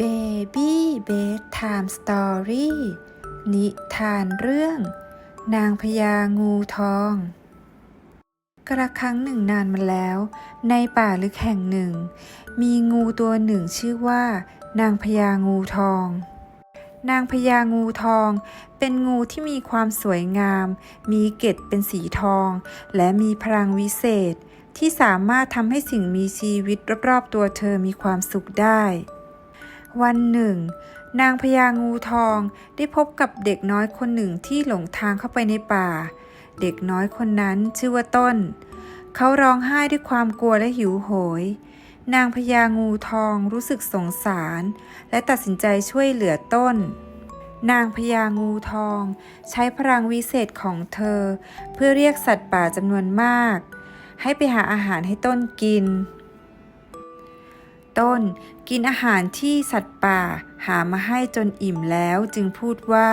Baby Bedtime Story นิทานเรื่อง นางพญางูทอง กระครั้งหนึ่งนานมาแล้ว ในป่าลึกแห่งหนึ่ง มีงูตัวหนึ่งชื่อว่า นางพญางูทอง นางพญางูทอง เป็นงูที่มีความสวยงาม มีเกล็ดเป็นสีทอง และมีพลังวิเศษ ที่สามารถทำให้สิ่งมีชีวิตรอบๆตัวเธอมีความสุขได้ วันหนึ่ง นางพญางูทองได้พบกับเด็กน้อยคนหนึ่งที่หลงทางเข้าไปในป่า เด็กน้อยคนนั้นชื่อว่าต้น เขาร้องไห้ด้วยความกลัวและหิวโหย นางพญางูทองรู้สึกสงสาร และตัดสินใจช่วยเหลือต้น นางพญางูทอง ใช้พลังวิเศษของเธอ เพื่อเรียกสัตว์ป่าจำนวนมาก ให้ไปหาอาหารให้ต้นกิน ต้น กินอาหารที่สัตว์ป่า หามาให้จนอิ่มแล้วจึงพูดว่า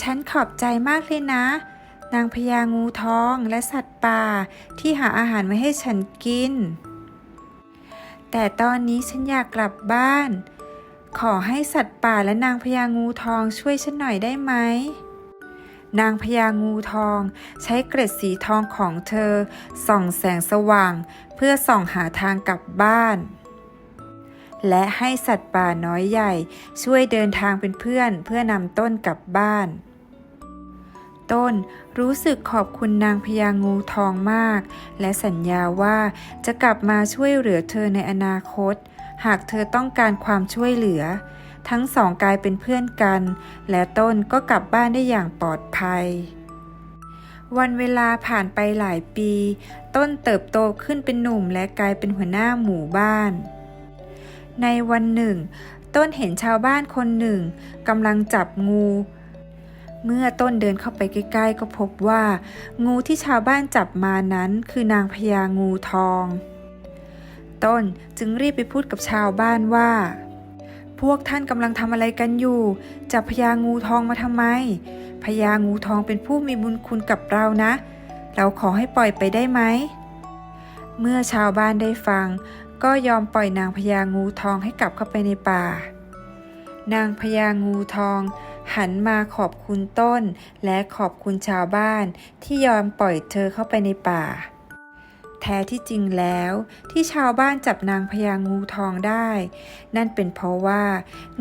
ฉันขอบใจมากเลยนะ นางพญางูทองและสัตว์ป่าที่หาอาหารมาให้ฉันกิน แต่ตอนนี้ฉันอยากกลับบ้าน ขอให้สัตว์ป่าและนางพญางูทองช่วยฉันหน่อยได้ไหมนางพญางูทอง ใช้เกร็ดสีทองของเธอ ส่องแสงสว่าง เพื่อส่องหาทางกลับบ้าน และให้สัตว์ป่าน้อยใหญ่ ช่วยเดินทางเป็นเพื่อนเพื่อนำต้นกลับบ้าน ต้นรู้สึกขอบคุณนางพญางูทองมาก และสัญญาว่าจะกลับมาช่วยเหลือเธอในอนาคต หากเธอต้องการความช่วยเหลือ ทั้งสองกลายเป็นเพื่อนกัน และต้นก็กลับบ้านได้อย่างปลอดภัยวันเวลาผ่านไปหลายปี ต้นเติบโตขึ้นเป็นหนุ่มและกลายเป็นหัวหน้าหมู่บ้าน ในวันหนึ่ง ต้นเห็นชาวบ้านคนหนึ่งกำลังจับงู เมื่อต้นเดินเข้าไปใกล้ๆ ก็พบว่า งูที่ชาวบ้านจับมานั้นคือนางพญางูทอง ต้นจึงรีบไปพูดกับชาวบ้านว่า พวกท่านกำลังทำอะไรกันอยู่ จับพญางูทองมาทำไมพญางูทองเป็นผู้มีบุญคุณกับเรานะ เราขอให้ปล่อยไปได้ไหม เมื่อชาวบ้านได้ฟัง ก็ยอมปล่อยนางพญางูทองให้กลับเข้าไปในป่า นางพญางูทอง หันมาขอบคุณต้น และขอบคุณชาวบ้านที่ยอมปล่อยเธอเข้าไปในป่า แท้ที่จริงแล้วที่ชาวบ้านจับนางพญางูทองได้ นั่นเป็นเพราะว่า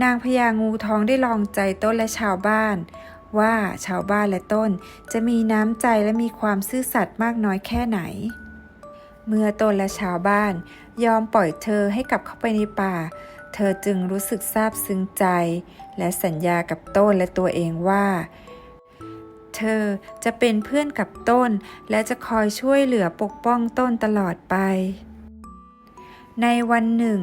นางพญางูทองได้ลองใจต้นและชาวบ้าน ว่าชาวบ้านและต้นจะมีน้ำใจและมีความซื่อสัตย์มากน้อยแค่ไหน เมื่อตนและชาวบ้าน ยอมปล่อยเธอให้กลับเข้าไปในป่า เธอจึงรู้สึกซาบซึ้งใจ และสัญญากับต้นและตัวเองว่า เธอจะเป็นเพื่อนกับต้น และจะคอยช่วยเหลือปกป้องต้นตลอดไป ในวันหนึ่ง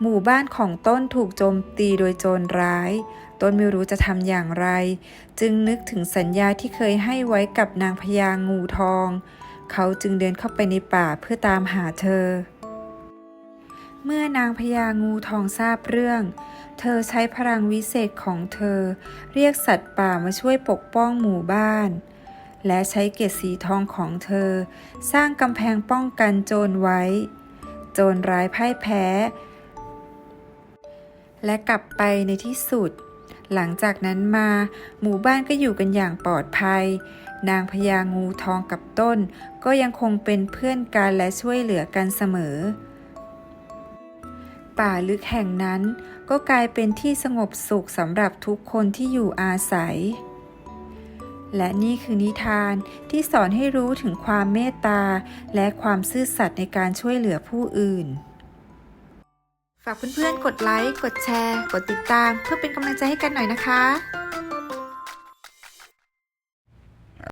หมู่บ้านของต้นถูกโจมตีโดยโจรร้ายต้นไม่รู้จะทำอย่างไร จึงนึกถึงสัญญาที่เคยให้ไว้กับนางพญางูทอง เขาจึงเดินเข้าไปในป่าเพื่อตามหาเธอ เมื่อนางพญางูทองทราบเรื่อง เธอใช้พลังวิเศษของเธอ เรียกสัตว์ป่ามาช่วยปกป้องหมู่บ้าน และใช้เกศสีทองของเธอ สร้างกำแพงป้องกันโจรไว้ โจรร้ายพ่ายแพ้ และกลับไปในที่สุด หลังจากนั้นมา หมู่บ้านก็อยู่กันอย่างปลอดภัย นางพญางูทองกับต้น ก็ยังคงเป็นเพื่อนกันและช่วยเหลือกันเสมอ ป่าลึกแห่งนั้น ก็กลายเป็นที่สงบสุขสำหรับทุกคนที่อยู่อาศัย และนี่คือนิทานที่สอนให้รู้ถึงความเมตตา และความซื่อสัตย์ในการช่วยเหลือผู้อื่น ฝากเพื่อนๆ กดไลค์ กดแชร์ กดติดตาม เพื่อเป็นกำลังใจให้กันหน่อยนะคะ